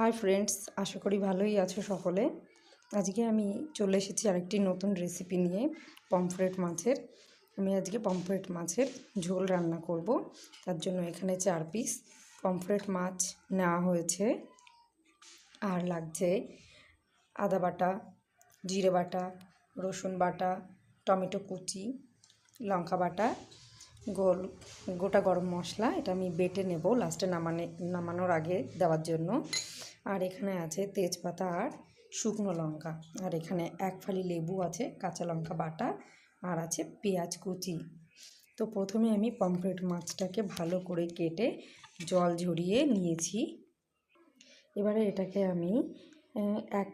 Hi friends আশা করি ভালোই আছো সকলে। আজকে আমি চলে এসেছি আরেকটি নতুন রেসিপি নিয়ে পমফ্রেট মাছের। আমি আজকে পমফ্রেট মাছের ঝোল রান্না করব। তার জন্য এখানে চার পিস পমফ্রেট মাছ নেওয়া হয়েছে। আর লাগছে আদা বাটা, জিরে বাটা, রসুন বাটা, টমেটো কুচি, লঙ্কা বাটা, গোল, গোটা গরম মশলা। এটা আমি বেটে নেব লাস্টে নামানে, নামানোর আগে দেওয়ার জন্য। আর এখানে আছে তেজপাতা আর শুকনো লঙ্কা। আর এখানে এক ফালি লেবু আছে, কাঁচা লঙ্কা বাটা, আর আছে পেঁয়াজ কুচি। তো প্রথমে আমি পমফ্রেট মাছটাকে ভালো করে কেটে জল ঝরিয়ে নিয়েছি। এবারে এটাকে আমি এক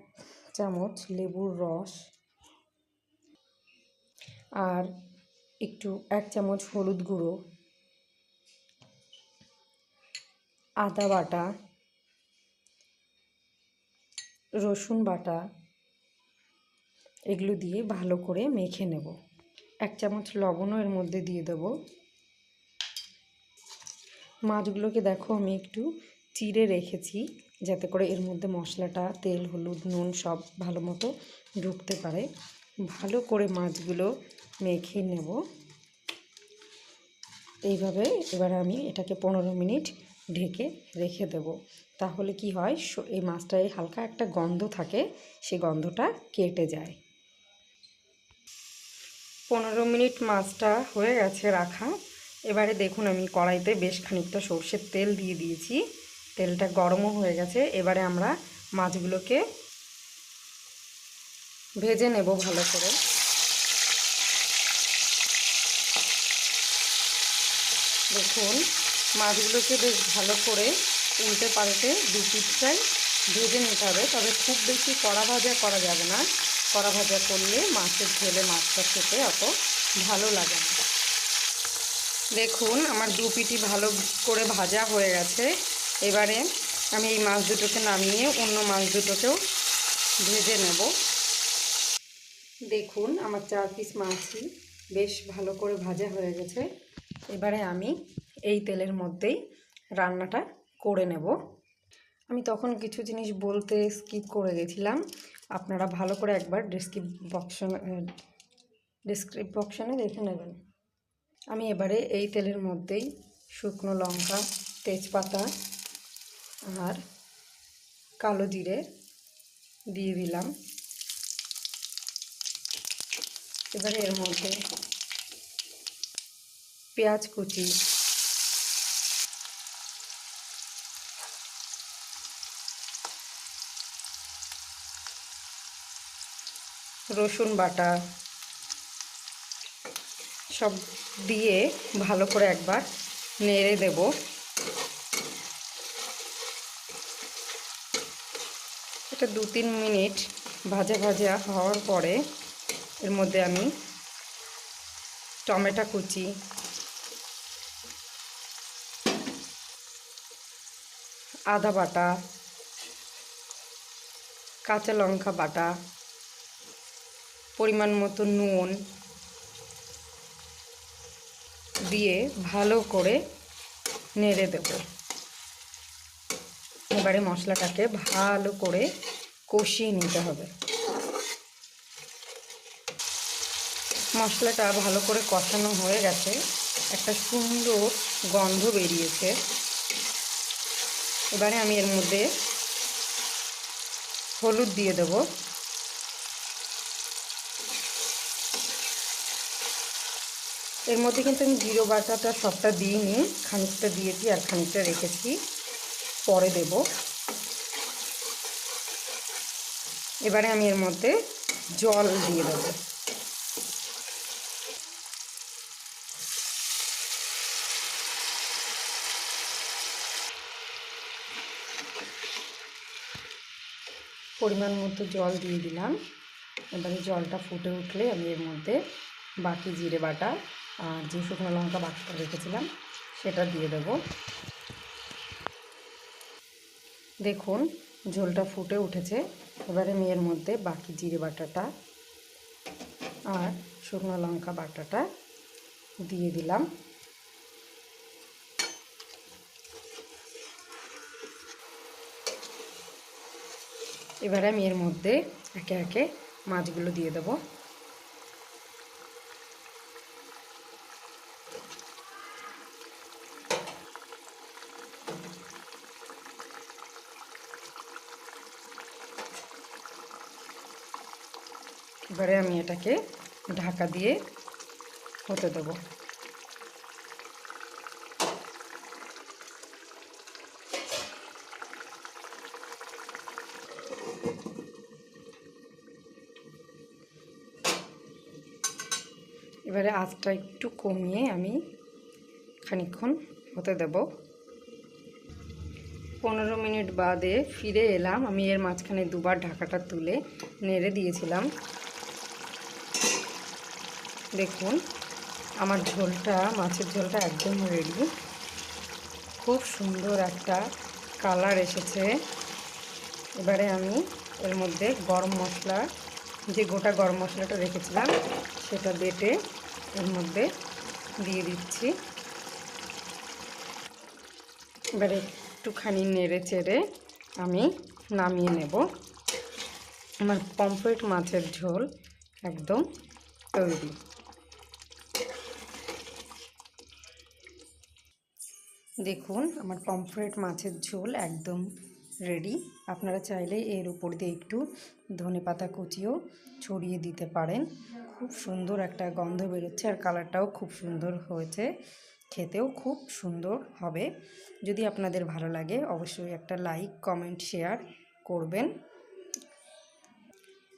চামচ লেবুর রস আর একটু, এক চামচ হলুদ গুঁড়ো, আদা বাটা রসুন বাটা এগুলো দিয়ে ভালো করে মেখে নেব। এক চামচ লবণও এর মধ্যে দিয়ে দেবো। মাছগুলোকে দেখো আমি একটু চিড়ে রেখেছি যাতে করে এর মধ্যে মশলাটা, তেল, হলুদ, নুন সব ভালো মতো ঢুকতে পারে। ভালো করে মাছগুলো মেখে নেব। এইভাবে এবার আমি এটাকে পনেরো মিনিট ঢেকে রেখে দেব। তাহলে কি হয়? এই মাছটায় হালকা একটা গন্ধ থাকে সেই গন্ধটা কেটে যায়। পনেরো মিনিট মাছটা হয়ে গেছে রাখা। এবারে দেখুন, আমি কড়াইতে বেশ খানিকটা সর্ষের তেল দিয়ে দিয়েছি। তেলটা গরমও হয়ে গেছে। এবারে আমরা মাছগুলোকে ভেজে নেব ভালো করে। দেখুন মাছগুলোকে বেশ ভালো করে উল্টে পাল্টে দু পিঠটাই ভেজে নিতে হবে। তবে খুব বেশি কড়া ভাজা করা যাবে না। কড়া ভাজা করলে মাছের ঝোলে মাছটা খেতে অত ভালো লাগে না। দেখুন, আমার দু পিটি ভালো করে ভাজা হয়ে গেছে। এবারে আমি এই মাছ দুটোকে নামিয়ে অন্য মাছ দুটোকেও ভেজে নেব। দেখুন, আমার চার পিস মাছই বেশ ভালো করে ভাজা হয়ে গেছে। এবারে আমি এই তেলের মধ্যেই রান্নাটা করে নেব। আমি তখন কিছু জিনিস বলতে স্কিপ করে গেছিলাম। আপনারা ভালো করে একবার ডিসক্রিপ বক্সনে ডিসক্রিপ বক্সনে দেখে নেবেন। আমি এবারে এই তেলের মধ্যেই শুকনো লঙ্কা, তেজপাতা আর কালো জিরে দিয়ে দিলাম। এবারে এর মধ্যে পেঁয়াজ কুচি রসুন বাটা সব দিয়ে ভালো করে একবার নেড়ে দেব। এটা দু তিন মিনিট ভাজা ভাজা হওয়ার পরে এর মধ্যে আমি টমেটো কুচি আদা বাটা কাঁচা লঙ্কা বাটা পরিমাণ মতো নুন দিয়ে ভালো করে নেড়ে দেব। এবারে মশলাটাকে ভালো করে কষিয়ে নিতে হবে। মশলাটা ভালো করে কষানো হয়ে গেছে। একটা সুন্দর গন্ধ বেরিয়েছে। এবারে আমি এর মধ্যে হলুদ দিয়ে দেবো। এর মধ্যে কিন্তু আমি জিরো বাটাটা সবটা দিইনি, খানিকটা দিয়েছি আর খানিকটা রেখেছি, পরে দেব। এবারে আমি এর মধ্যে জল দিয়ে দেবো। পরিমাণ মতো জল দিয়ে দিলাম। এবারে জলটা ফুটে উঠলে আমি এর মধ্যে বাকি জিরে বাটা আর যে শুকনো লঙ্কা বাটাটা রেখেছিলাম, সেটা দিয়ে দেব। দেখুন, ঝোলটা ফুটে উঠেছে। এবারে আমি এর মধ্যে বাকি জিরে বাটাটা আর শুকনো লঙ্কা বাটাটা দিয়ে দিলাম। এবারে আমি এর মধ্যে একে একে মাছগুলো দিয়ে দেবো। এবারে আমি এটাকে ঢাকা দিয়ে হতে দেবো। এবারে আঁচটা একটু কমিয়ে আমি খানিকক্ষণ হতে দেব। পনেরো মিনিট বাদে ফিরে এলাম। আমি এর মাঝখানে দুবার ঢাকাটা তুলে নেড়ে দিয়েছিলাম। দেখুন, আমার ঝোলটা, মাছের ঝোলটা একদম রেডি খুব সুন্দর একটা কালার এসেছে। এবারে আমি এর মধ্যে গরম মশলা, যে গোটা গরম মশলাটা রেখেছিলাম, সেটা বেটে এর মধ্যে দিয়ে দিচ্ছি। এবারে একটুখানি নেড়ে চেড়ে আমি নামিয়ে নেব। আমার পমফ্রেট মাছের ঝোল একদম তৈরি। দেখুন, আমার পমফ্রেট মাছের ঝোল একদম রেডি আপনারা চাইলে এর উপর দিয়ে একটু ধনে পাতা কুচিও ছড়িয়ে দিতে পারেন। খুব সুন্দর একটা গন্ধ বেরোচ্ছে আর কালারটাও খুব সুন্দর হয়েছে। খেতেও খুব সুন্দর হবে। যদি আপনাদের ভালো লাগে, অবশ্যই একটা লাইক কমেন্ট শেয়ার করবেন।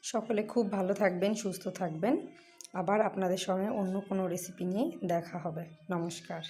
সকলে খুব ভালো থাকবেন, সুস্থ থাকবেন। আবার আপনাদের সঙ্গে অন্য কোনো রেসিপি নিয়ে দেখা হবে। নমস্কার।